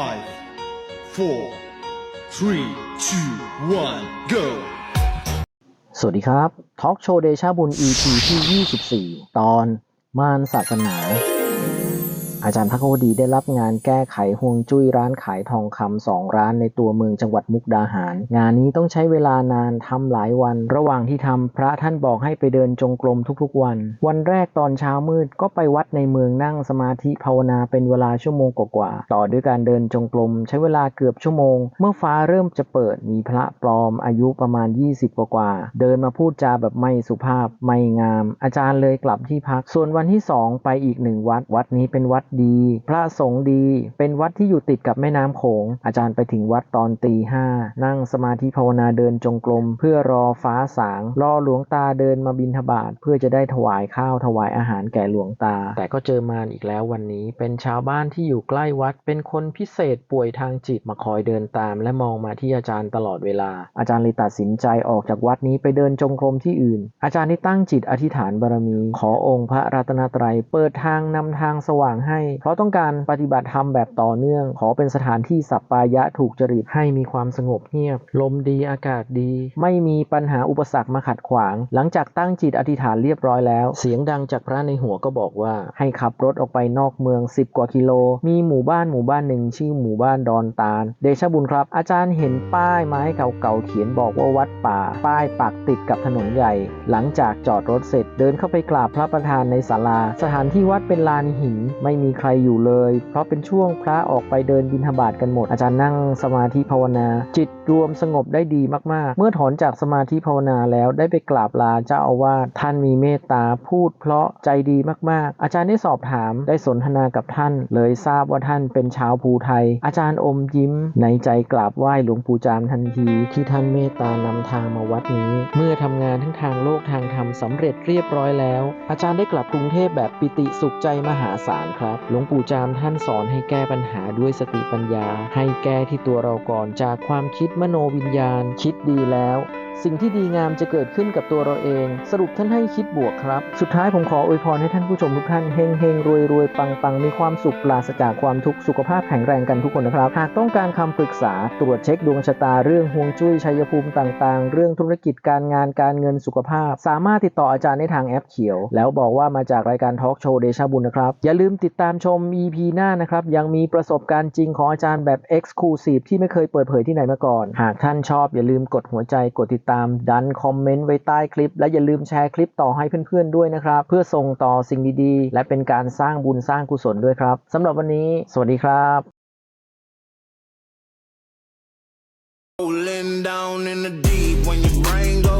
Five, four, three, two, one, go. สวัสดีครับทอล์กโชว์เดชาบุญ EP ที่ 24 ตอนมารศาสนา อาจารย์พักวดีได้รับงานแก้ไขห่วงจุ้ยร้านขายทองคำสองร้านในตัวเมืองจังหวัดมุกดาหาร งานนี้ต้องใช้เวลานานทำหลายวัน ระหว่างที่ทำพระท่านบอกให้ไปเดินจงกรมทุกๆวัน วันแรกตอนเช้ามืดก็ไปวัดในเมืองนั่งสมาธิภาวนาเป็นเวลาชั่วโมงกว่าๆต่อด้วยการเดินจงกรมใช้เวลาเกือบชั่วโมง เมื่อฟ้าเริ่มจะเปิดมีพระปลอมอายุประมาณ 20 กว่าๆเดินมาพูดจาแบบไม่สุภาพไม่งาม อาจารย์เลยกลับที่พัก ส่วนวันที่สองไปอีกหนึ่งวัดวัดนี้เป็นวัดดี พระสงฆ์ดี เป็นวัดที่อยู่ติดกับแม่น้ำโขง อาจารย์ไปถึงวัดตอนตีห้านั่งสมาธิภาวนาเดินจงกรม เพื่อรอฟ้าสาง รอหลวงตาเดินมาบิณฑบาตเพื่อจะได้ถวายข้าวถวายอาหารแก่หลวงตา แต่ก็เจอมารอีกแล้ววันนี้ เป็นชาวบ้านที่อยู่ใกล้วัด เป็นคนพิเศษป่วยทางจิตมาคอยเดินตาม และมองมาที่อาจารย์ตลอดเวลา อาจารย์เลยตัดสินใจออกจากวัดนี้ไปเดินจงกรมที่อื่น อาจารย์ได้ตั้งจิตอธิษฐานบารมี ขอองค์พระรัตนตรัยเปิดทางนำทางสว่างให้เพราะต้องการปฏิบัติธรรมแบบต่อเนื่อง ขอเป็นสถานที่สัปปายะถูกจริตให้มีความสงบเงียบ ลมดีอากาศดี ไม่มีปัญหาอุปสรรคมาขัดขวาง หลังจากตั้งจิตอธิษฐานเรียบร้อยแล้ว เสียงดังจากพระในหัวก็บอกว่า ให้ขับรถออกไปนอกเมือง 10 กว่ากิโล มีหมู่บ้านหมู่บ้านหนึ่งชื่อหมู่บ้านดอนตาล เดชบุญครับ อาจารย์เห็นป้ายไม้เก่าๆเขียนบอกว่าวัดป่า ป้ายปักติดกับถนนใหญ่ หลังจากจอดรถเสร็จเดินเข้าไปกราบพระประธานในศาลา สถานที่วัดเป็นลานหินไม่มีใครอยู่เลย เพราะเป็นช่วงพระออกไปเดินบิณฑบาตกันหมด อาจารย์นั่งสมาธิภาวนา จิตรวมสงบได้ดีมากๆ เมื่อถอนจากสมาธิภาวนาแล้วได้ไปกราบลาเจ้าอาวาสท่านมีเมตตาพูดเพราะใจดีมากๆ อาจารย์ได้สอบถามได้สนทนากับท่าน เลยทราบว่าท่านเป็นชาวภูไทย อาจารย์อมยิ้ม ในใจกราบไหว้หลวงปู่จามทันทีที่ท่านเมตตานำทางมาวัดนี้ เมื่อทำงานทั้งทางโลกทางธรรมสำเร็จเรียบร้อยแล้ว อาจารย์ได้กลับกรุงเทพแบบปิติสุขใจมหาศาลครับหลวงปู่จามท่านสอนให้แก้ปัญหาด้วยสติปัญญา ให้แก้ที่ตัวเราก่อนจากความคิดมโนวิญญาณ คิดดีแล้วสิ่งที่ดีงามจะเกิดขึ้นกับตัวเราเอง สรุปท่านให้คิดบวกครับ สุดท้ายผมขออวยพรให้ท่านผู้ชมทุกท่านเฮงเฮงรวยรวยปังปังมีความสุขปราศจากความทุกข์สุขภาพแข็งแรงกันทุกคนนะครับ หากต้องการคำปรึกษาตรวจเช็คดวงชะตาเรื่องฮวงจุ้ยชัยภูมิต่างๆ เรื่องธุรกิจการงานการเงินสุขภาพ สามารถติดต่ออาจารย์ในทางแอปเขียว แล้วบอกว่ามาจากรายการทอล์กโชว์เดชาบุญนะครับอย่าลืมติดตามชม EP หน้านะครับยังมีประสบการณ์จริงของอาจารย์แบบ Exclusive ที่ไม่เคยเปิดเผยที่ไหนมาก่อน หากท่านชอบอย่าลืมกดหัวใจกดติดตามดันคอมเมนต์ไว้ใต้คลิป และอย่าลืมแชร์คลิปต่อให้เพื่อนๆด้วยนะครับ เพื่อส่งต่อสิ่งดีๆ และเป็นการสร้างบุญสร้างกุศลด้วยครับสำหรับวันนี้ สวัสดีครับ Rolling down in the deep when your brain goes.